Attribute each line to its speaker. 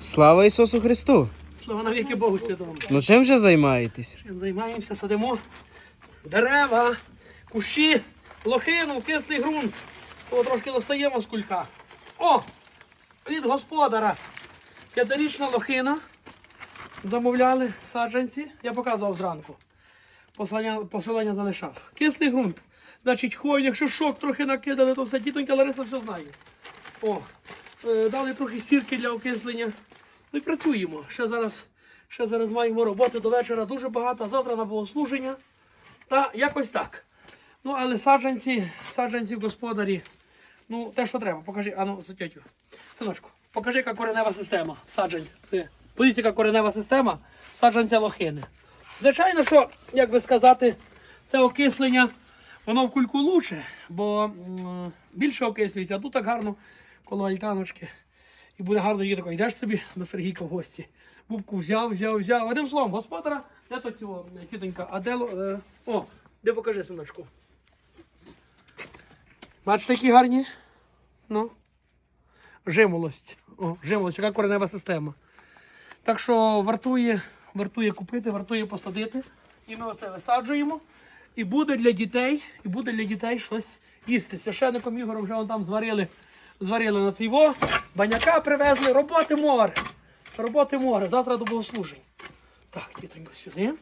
Speaker 1: Слава Ісусу Христу!
Speaker 2: Слава навіки Богу Святому.
Speaker 1: Ну чим же займаєтесь?
Speaker 2: Чим займаємося, садимо дерева, кущі, лохину, кислий ґрунт. Того трошки достаємо з кулька. О! Від господара. П'ятирічна лохина. Замовляли саджанці. Я показував зранку. Посилання, посилання залишав. Кислий ґрунт. Значить, хвойник, якщо шок трохи накидали, то все тітонька Лариса все знає. О, дали трохи сірки для окислення. Ну і працюємо. Ще зараз, ще зараз маємо роботи до вечора дуже багато, завтра на богослуження. Та якось так. Ну, але саджанці, саджанці господарі. Ну, те, що треба. Покажи, а ну, за. Синочку, покажи, яка коренева система. Саджанця. Подивіться, яка коренева система саджанця лохини. Звичайно, що, як би сказати, це окислення, воно в кульку лучше, бо більше окислюється, а тут так гарно коло альтаночки. І буде гарно її тако. Йдеш собі до Сергійка в гості. Бубку взяв, взяв, взяв. Одним словом, господара, де то цього е, тітонька, а де. Е, о, де покажи, синочку. Бачите, які гарні? Ну. Жимолость. О, жимолость, яка коренева система. Так що вартує, вартує купити, вартує посадити. І ми оце висаджуємо. І буде для дітей, і буде для дітей щось їсти. Священником Ігорем вже вон там зварили, зварили на цей во. Баняка привезли, роботи море. Роботи море. Завтра до богослужень. Так, дітонько, сюди.